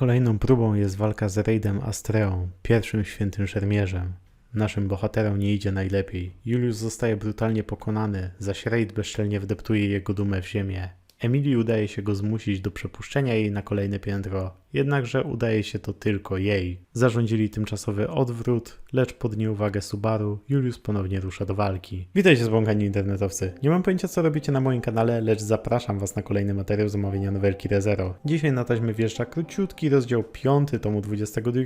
Kolejną próbą jest walka z Raidem Astreą, pierwszym świętym szermierzem. Naszym bohaterom nie idzie najlepiej. Julius zostaje brutalnie pokonany, zaś Raid bezczelnie wdeptuje jego dumę w ziemię. Emilii udaje się go zmusić do przepuszczenia jej na kolejne piętro, jednakże udaje się to tylko jej. Zarządzili tymczasowy odwrót, lecz pod nieuwagę Subaru, Julius ponownie rusza do walki. Witajcie zbłąkani internetowcy. Nie mam pojęcia co robicie na moim kanale, lecz zapraszam was na kolejny materiał z omawiania nowelki ReZero. Dzisiaj na taśmę wjeżdża króciutki rozdział 5 tomu 22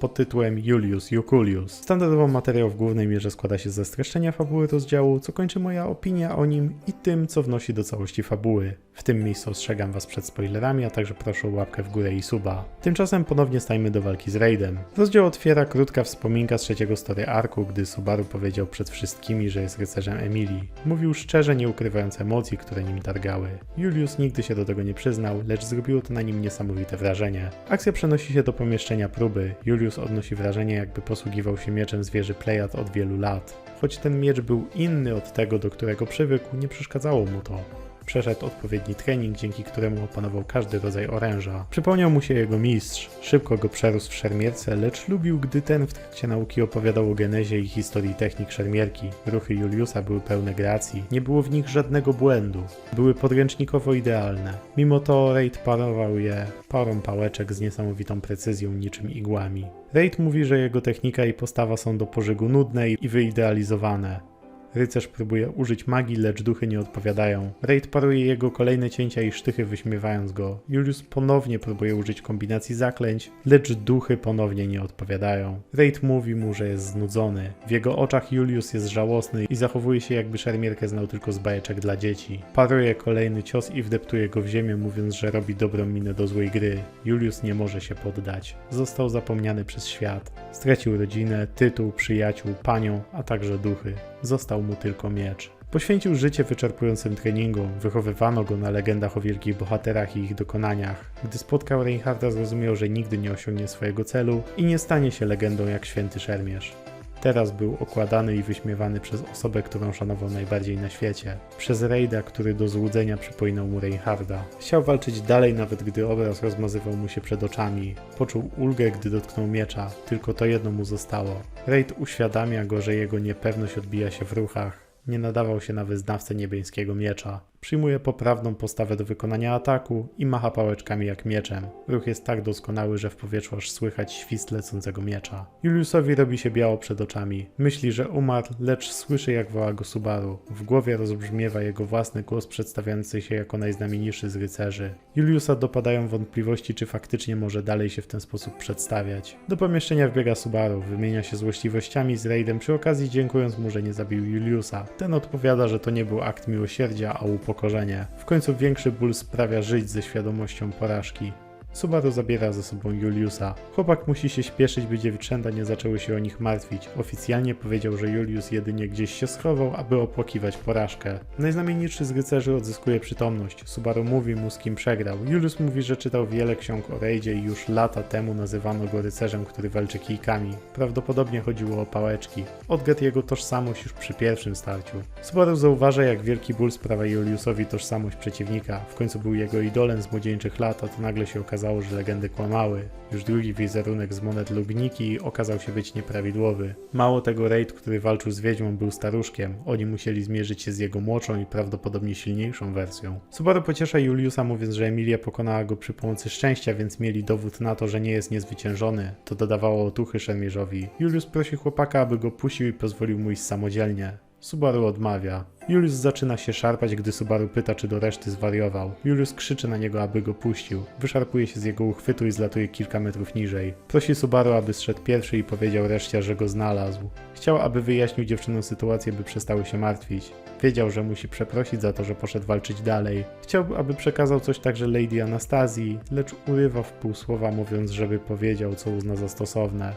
pod tytułem Julius Jukulius. Standardowo materiał w głównej mierze składa się ze streszczenia fabuły rozdziału, co kończy moja opinia o nim i tym, co wnosi do całości fabuły. W tym miejscu ostrzegam was przed spoilerami, a także proszę o łapkę w górę i suba. Tymczasem ponownie stajmy do walki z Raidem. Rozdział otwiera krótka wspominka z trzeciego story arku, gdy Subaru powiedział przed wszystkimi, że jest rycerzem Emilii. Mówił szczerze, nie ukrywając emocji, które nim targały. Julius nigdy się do tego nie przyznał, lecz zrobiło to na nim niesamowite wrażenie. Akcja przenosi się do pomieszczenia próby. Julius odnosi wrażenie, jakby posługiwał się mieczem zwierzy Plejad od wielu lat. Choć ten miecz był inny od tego, do którego przywykł, nie przeszkadzało mu to. Przeszedł odpowiedni trening, dzięki któremu opanował każdy rodzaj oręża. Przypomniał mu się jego mistrz. Szybko go przerósł w szermierce, lecz lubił, gdy ten w trakcie nauki opowiadał o genezie i historii technik szermierki. Ruchy Juliusa były pełne gracji. Nie było w nich żadnego błędu. Były podręcznikowo idealne. Mimo to Raid parował je parą pałeczek z niesamowitą precyzją, niczym igłami. Raid mówi, że jego technika i postawa są do pożygu nudne i wyidealizowane. Rycerz próbuje użyć magii, lecz duchy nie odpowiadają. Raid paruje jego kolejne cięcia i sztychy wyśmiewając go. Julius ponownie próbuje użyć kombinacji zaklęć, lecz duchy ponownie nie odpowiadają. Raid mówi mu, że jest znudzony. W jego oczach Julius jest żałosny i zachowuje się jakby szermierkę znał tylko z bajeczek dla dzieci. Paruje kolejny cios i wdeptuje go w ziemię, mówiąc, że robi dobrą minę do złej gry. Julius nie może się poddać. Został zapomniany przez świat. Stracił rodzinę, tytuł, przyjaciół, panią, a także duchy. Został mu tylko miecz. Poświęcił życie wyczerpującym treningom, wychowywano go na legendach o wielkich bohaterach i ich dokonaniach. Gdy spotkał Reinharda, zrozumiał, że nigdy nie osiągnie swojego celu i nie stanie się legendą jak święty szermierz. Teraz był okładany i wyśmiewany przez osobę, którą szanował najbardziej na świecie. Przez Raida, który do złudzenia przypominał mu Reinharda. Chciał walczyć dalej, nawet gdy obraz rozmazywał mu się przed oczami. Poczuł ulgę, gdy dotknął miecza. Tylko to jedno mu zostało. Raid uświadamia go, że jego niepewność odbija się w ruchach. Nie nadawał się na wyznawcę niebieskiego miecza. Przyjmuje poprawną postawę do wykonania ataku i macha pałeczkami jak mieczem. Ruch jest tak doskonały, że w powietrzu aż słychać świst lecącego miecza. Juliusowi robi się biało przed oczami. Myśli, że umarł, lecz słyszy jak woła go Subaru. W głowie rozbrzmiewa jego własny głos przedstawiający się jako najznamienitszy z rycerzy. Juliusa dopadają wątpliwości, czy faktycznie może dalej się w ten sposób przedstawiać. Do pomieszczenia wbiega Subaru, wymienia się złośliwościami z Raidem, przy okazji dziękując mu, że nie zabił Juliusa. Ten odpowiada, że to nie był akt miłosierdzia, a upokorzenie. W końcu większy ból sprawia żyć ze świadomością porażki. Subaru zabiera ze sobą Juliusa. Chłopak musi się śpieszyć, by dziewczęta nie zaczęły się o nich martwić. Oficjalnie powiedział, że Julius jedynie gdzieś się schował, aby opłakiwać porażkę. Najznamienitszy z rycerzy odzyskuje przytomność. Subaru mówi mu z kim przegrał. Julius mówi, że czytał wiele ksiąg o Raidzie i już lata temu nazywano go rycerzem, który walczy kijkami. Prawdopodobnie chodziło o pałeczki. Odgadł jego tożsamość już przy pierwszym starciu. Subaru zauważa, jak wielki ból sprawia Juliusowi tożsamość przeciwnika. W końcu był jego idolem z młodzieńczych lat, a to nagle się okazało, że legendy kłamały. Już drugi wizerunek z monet Lugniki okazał się być nieprawidłowy. Mało tego, Raid, który walczył z wiedźmą, był staruszkiem. Oni musieli zmierzyć się z jego młodszą i prawdopodobnie silniejszą wersją. Subaru pociesza Juliusa, mówiąc, że Emilia pokonała go przy pomocy szczęścia, więc mieli dowód na to, że nie jest niezwyciężony. To dodawało otuchy szermierzowi. Julius prosi chłopaka, aby go puścił i pozwolił mu iść samodzielnie. Subaru odmawia. Julius zaczyna się szarpać, gdy Subaru pyta, czy do reszty zwariował. Julius krzyczy na niego, aby go puścił. Wyszarpuje się z jego uchwytu i zlatuje kilka metrów niżej. Prosi Subaru, aby zszedł pierwszy i powiedział reszcie, że go znalazł. Chciał, aby wyjaśnił dziewczynom sytuację, by przestały się martwić. Wiedział, że musi przeprosić za to, że poszedł walczyć dalej. Chciał, aby przekazał coś także Lady Anastazji, lecz urywa w pół słowa, mówiąc, żeby powiedział, co uzna za stosowne.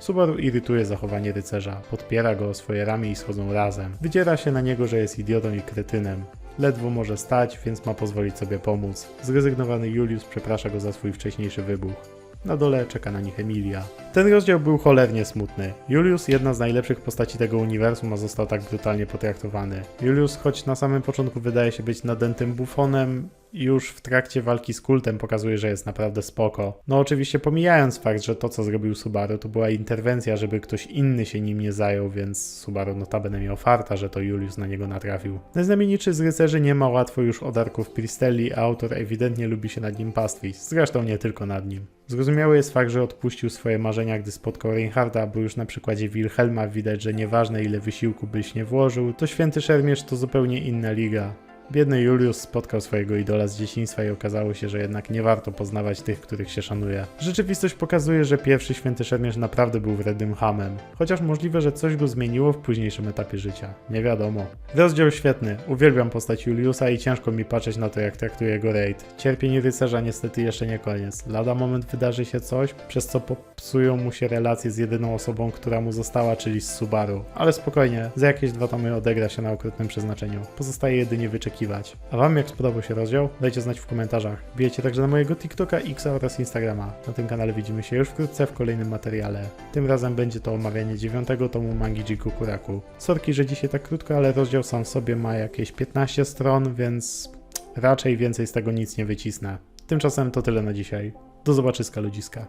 Subaru irytuje zachowanie rycerza, podpiera go o swoje ramię i schodzą razem. Wydziera się na niego, że jest idiotą i kretynem. Ledwo może stać, więc ma pozwolić sobie pomóc. Zrezygnowany Julius przeprasza go za swój wcześniejszy wybuch. Na dole czeka na nich Emilia. Ten rozdział był cholernie smutny. Julius, jedna z najlepszych postaci tego uniwersum, a został tak brutalnie potraktowany. Julius, choć na samym początku wydaje się być nadętym bufonem, już w trakcie walki z kultem pokazuje, że jest naprawdę spoko. No oczywiście pomijając fakt, że to co zrobił Subaru to była interwencja, żeby ktoś inny się nim nie zajął, więc Subaru notabene miał farta, że to Julius na niego natrafił. Najznamienitszy z rycerzy nie ma łatwo już od arków Pristelli, a autor ewidentnie lubi się nad nim pastwić, zresztą nie tylko nad nim. Zrozumiały jest fakt, że odpuścił swoje marzenia, gdy spotkał Reinharda, bo już na przykładzie Wilhelma widać, że nieważne ile wysiłku byś nie włożył, to święty szermierz to zupełnie inna liga. Biedny Julius spotkał swojego idola z dzieciństwa i okazało się, że jednak nie warto poznawać tych, których się szanuje. Rzeczywistość pokazuje, że pierwszy święty szermierz naprawdę był wrednym hamem, chociaż możliwe, że coś go zmieniło w późniejszym etapie życia. Nie wiadomo. Rozdział świetny. Uwielbiam postać Juliusa i ciężko mi patrzeć na to, jak traktuje go Raid. Cierpień rycerza niestety jeszcze nie koniec. Lada moment wydarzy się coś, przez co popsują mu się relacje z jedyną osobą, która mu została, czyli z Subaru. Ale spokojnie, za jakieś dwa tomy odegra się na okrutnym przeznaczeniu. Pozostaje jedynie wyczekiwać. A wam jak spodobał się rozdział? Dajcie znać w komentarzach. Bijecie także na mojego TikToka, Xa oraz Instagrama. Na tym kanale widzimy się już wkrótce w kolejnym materiale. Tym razem będzie to omawianie dziewiątego tomu mangi Jiku Kuraku. Sorki, że dzisiaj tak krótko, ale rozdział sam sobie ma jakieś 15 stron, więc raczej więcej z tego nic nie wycisnę. Tymczasem to tyle na dzisiaj. Do zobaczyska ludziska.